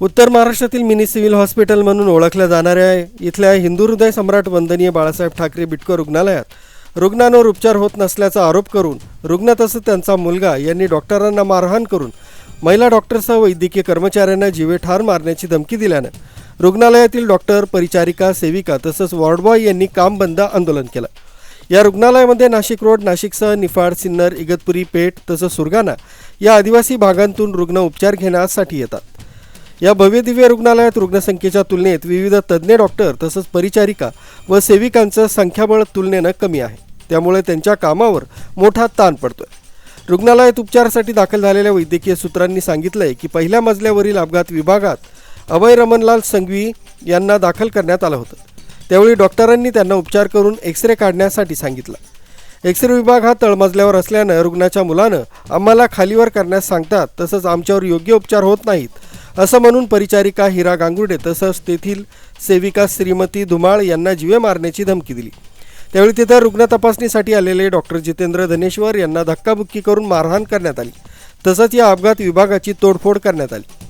उत्तर महाराष्ट्रातील mini civil hospital म्हणून ओळखल्या जाणाऱ्या इथल्या हिंदू हृदय सम्राट वंदनीय बाळासाहेब ठाकरे बिटकर रुग्णालयात. रुग्णांवर उपचार होत नसल्याचा आरोप करून रुग्ण तसंच त्यांचा मुलगा यांनी डॉक्टरांना मारहाण करून महिला डॉक्टरसह वैद्यकीय कर्मचाऱ्यांना जीवे ठार मारण्याची धमकी दिल्यानं रुग्णालयातील डॉक्टर परिचारिका सेविका तसंच वॉर्डबॉय यांनी काम बंद आंदोलन केलं. या रुग्णालयामध्ये नाशिक रोड नाशिकसह निफाड सिन्नर इगतपुरी पेठ तसंच सुरगाणा या आदिवासी भागांतून रुग्ण उपचार घेण्यासाठी येतात. या भव्यदिव्य रुग्णालयात रुग्णसंख्येच्या तुलनेत विविध तज्ज्ञ डॉक्टर तसंच परिचारिका व सेविकांचं संख्याबळ तुलनेनं कमी आहे. त्यामुळे त्यांच्या कामावर मोठा ताण पडतोय. रुग्णालयात उपचारासाठी दाखल झालेल्या वैद्यकीय सूत्रांनी सांगितलंय की पहिल्या मजल्यावरील अपघात विभागात अभय रमणलाल संघवी यांना दाखल करण्यात आलं होतं. त्यावेळी डॉक्टरांनी त्यांना उपचार करून एक्सरे काढण्यासाठी सांगितलं. एक्सरे विभाग हा तळमजल्यावर असल्यानं रुग्णाच्या मुलानं आम्हाला खालीवर करण्यास सांगतात तसंच आमच्यावर योग्य उपचार होत नाहीत असं म्हणून परिचारिका हिरा गांगुर्डे तसंच तेथील सेविका श्रीमती धुमाळ यांना जीवे मारण्याची धमकी दिली. त्यावेळी तिथं रुग्ण तपासणीसाठी आलेले डॉक्टर जितेंद्र धनेश्वर यांना धक्काबुक्की करून मारहाण करण्यात आली. तसंच या अपघात विभागाची तोडफोड करण्यात आली.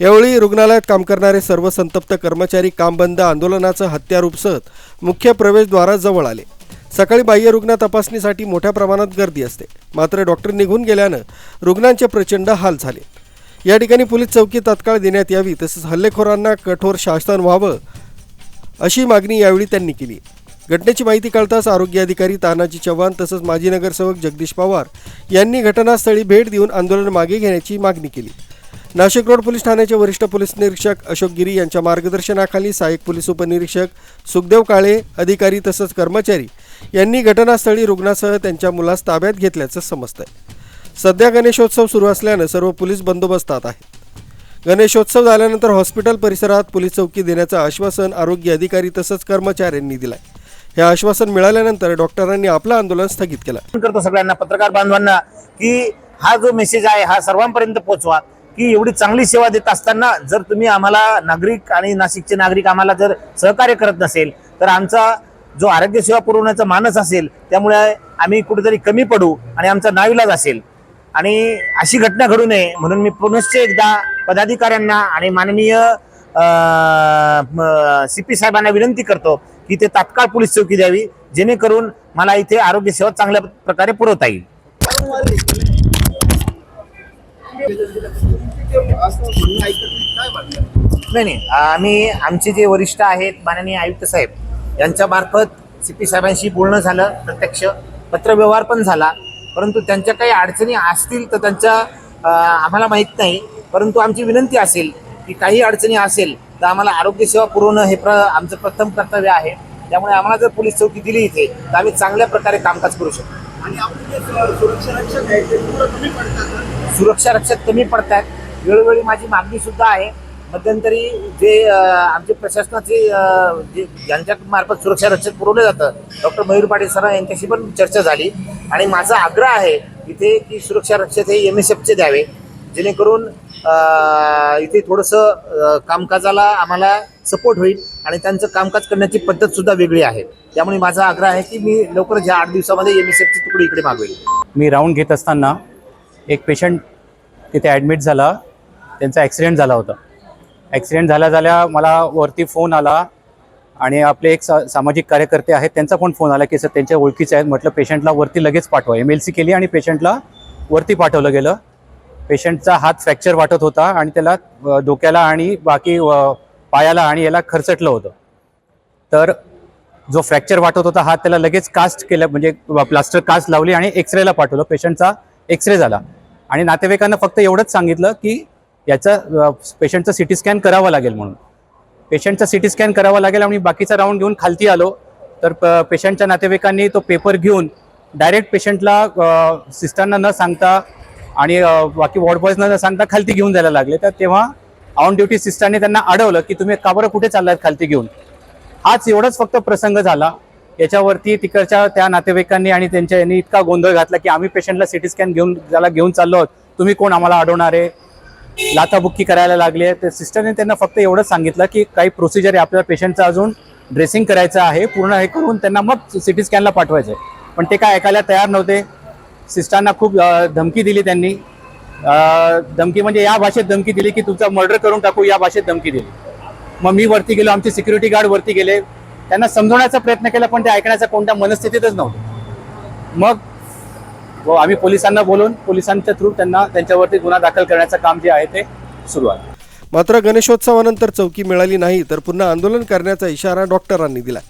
यावेळी रुग्णालयात काम करणारे सर्व संतप्त कर्मचारी काम बंद आंदोलनाचं हत्यार उपसत मुख्य प्रवेशद्वाराजवळ आले. सकाळी बाह्य रुग्ण तपासणीसाठी मोठ्या प्रमाणात गर्दी असते. मात्र डॉक्टर निघून गेल्यानं रुग्णांचे प्रचंड हाल झाले. या ठिकाणी पोलीस चौकी तात्काळ देण्यात यावी तसेच हल्लेखोरांना कठोर शासन व्हावं अशी मागणी यावेळी त्यांनी केली. घटनेची माहिती कळताच आरोग्य अधिकारी तानाजी चव्हाण तसंच माजी नगरसेवक जगदीश पवार यांनी घटनास्थळी भेट देऊन आंदोलन मागे घेण्याची मागणी केली. नाशिक रोड पोलीस ठाण्याचे वरिष्ठ पोलीस निरीक्षक अशोक गिरी यांच्या मार्गदर्शनाखाली सहाय्यक पोलीस उपनिरीक्षक सुखदेव काळे अधिकारी तसंच कर्मचारी यांनी घटनास्थळी रुग्णासह त्यांच्या मुलास ताब्यात घेतल्याचं समजतंय. सध्या गणेशोत्सव सुरू असल्यानं सर्व पोलीस बंदोबस्तात आहेत. गणेशोत्सव झाल्यानंतर हॉस्पिटल परिसरात पोलीस चौकी देण्याचं आश्वासन आरोग्य अधिकारी तसंच कर्मचाऱ्यांनी दिलंय. हे आश्वासन मिळाल्यानंतर डॉक्टरांनी आपलं आंदोलन स्थगित केलं. करतो सगळ्यांना पत्रकार बांधवांना की हा जो मेसेज आहे हा सर्वांपर्यंत पोहोचवा की एवढी चांगली सेवा देत असताना जर तुम्ही आम्हाला नागरिक आणि नाशिकचे नागरिक आम्हाला जर सहकार्य करत नसेल तर आमचा जो आरोग्य सेवा पुरवण्याचा मानस असेल त्यामुळे आम्ही कुठेतरी कमी पडू आणि आमचा नाविलाज असेल. आणि अशी घटना घडू नये म्हणून मी पुनश्च एकदा पदाधिकाऱ्यांना आणि माननीय सी पी साहेबांना विनंती करतो की ते तात्काळ पोलीस चौकी द्यावी जेणेकरून मला इथे आरोग्य सेवा चांगल्या प्रकारे पुरवता येईल. नाही नाही. आम्ही आमचे जे वरिष्ठ आहेत माननीय आयुक्त साहेब यांच्या मार्फत सी पी साहेबांशी बोलणं झालं प्रत्यक्ष पत्रव्यवहार पण झाला. परंतु त्यांच्या काही अडचणी असतील तर त्यांच्या आम्हाला माहीत नाही. परंतु आमची विनंती असेल की काही अडचणी असेल तर आम्हाला आरोग्य सेवा पुरवणं हे प्र आमचं प्रथम कर्तव्य आहे. त्यामुळे आम्हाला जर पोलीस चौकी दिली इथे तर आम्ही चांगल्या प्रकारे कामकाज करू शकतो. आणि. सुरक्षा रक्षक कमी पडतात वेळोवेळी माझी मागणी सुद्धा आहे. मध्यंतरी जे आमचे प्रशासनाचे जे ज्यांच्या मार्फत सुरक्षा रक्षक पुरवलं जातं डॉक्टर मयूर पाटील सर यांच्याशी पण चर्चा झाली. आणि माझा आग्रह आहे इथे की सुरक्षा रक्षक हे एम एस एफचे द्यावे. जेणेकरून इथे थोडंसं कामकाजाला आम्हाला सपोर्ट होईल आणि त्यांचं कामकाज करण्याची पद्धतसुद्धा वेगळी आहे. त्यामुळे माझा आग्रह आहे की मी लवकरच ह्या आठ दिवसामध्ये एम एस एफची तुकडी इकडे मागवेल. मी राऊंड घेत असताना एक पेशंट तिथे ॲडमिट झाला. त्यांचा ॲक्सिडेंट झाला होता. ॲक्सिडेंट झाल्या झाल्या मला वरती फोन आला आणि आपले एक सा सामाजिक कार्यकर्ते आहेत त्यांचा पण फोन आला की सर त्यांच्या ओळखीचे आहेत. म्हटलं पेशंटला वरती लगेच पाठवा. एम एल सी केली आणि पेशंटला वरती पाठवलं गेलं. पेशंटचा हात फ्रॅक्चर वाटत होता आणि त्याला डोक्याला आणि बाकी पायाला आणि याला खरचटलं होतं. तर जो फ्रॅक्चर वाटत होता हात त्याला लगेच कास्ट केलं म्हणजे प्लास्टर कास्ट लावली आणि एक्सरेला पाठवलं. पेशंटचा एक्सरे झाला. आणि नातेवाईकांना फक्त एवढंच सांगितलं की याचा पेशंटचा सी टी स्कॅन करावा लागेल म्हणून. पेशंटचा सी टी स्कॅन करावा लागेल आणि बाकीचा राऊंड घेऊन खालती आलो तर प- पेशंटच्या नातेवाईकांनी तो पेपर घेऊन डायरेक्ट पेशंटला सिस्टरना न सांगता आणि बाकी वॉर्ड बॉयजना न सांगता खालती घेऊन जायला लागले. तर तेव्हा ऑन ड्युटी सिस्टरने त्यांना अडवलं की तुम्ही का बरं कुठे चाललात खालती घेऊन? हाच एवढाच फक्त प्रसंग झाला. याच्यावरती तिकडच्या त्या नातेवाईकांनी आणि त्यांच्या यांनी इतका गोंधळ घातला की आम्ही पेशंटला सिटी स्कॅन घेऊन ज्याला घेऊन चाललो आहोत तुम्ही कोण आम्हाला अडवणार आहे? लाथाबुक्की करायला लागली तर सिस्टरने त्यांना फक्त एवढंच सांगितलं की काही प्रोसिजर आहे आपल्याला पेशंटचं अजून ड्रेसिंग करायचं आहे. पूर्ण हे करून त्यांना मग सिटी स्कॅनला पाठवायचं आहे. पण ते काय ऐकायला तयार नव्हते. सिस्टरना खूप धमकी दिली त्यांनी. धमकी म्हणजे या भाषेत धमकी दिली की तुमचा मर्डर करून टाकू या भाषेत धमकी दिली. मग मी वरती गेलो आमचे सिक्युरिटी गार्ड वरती गेले. त्यांना समजवण्याचा प्रयत्न केला पण ते ऐकण्याचा कोणत्या मनस्थितीतच नव्हतं. मग व आम्ही पोलिसांना बोलून पोलिसांच्या थ्रू त्यांना त्यांच्यावरती गुन्हा दाखल करण्याचं काम जे आहे ते सुरू आहे. मात्र गणेशोत्सवानंतर चौकी मिळाली नाही तर पुन्हा आंदोलन करण्याचा इशारा डॉक्टरांनी दिला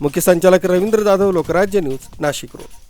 मुख्य संचालक रवींद्र जाधव लोकराज्य न्यूज नाशिक रोड.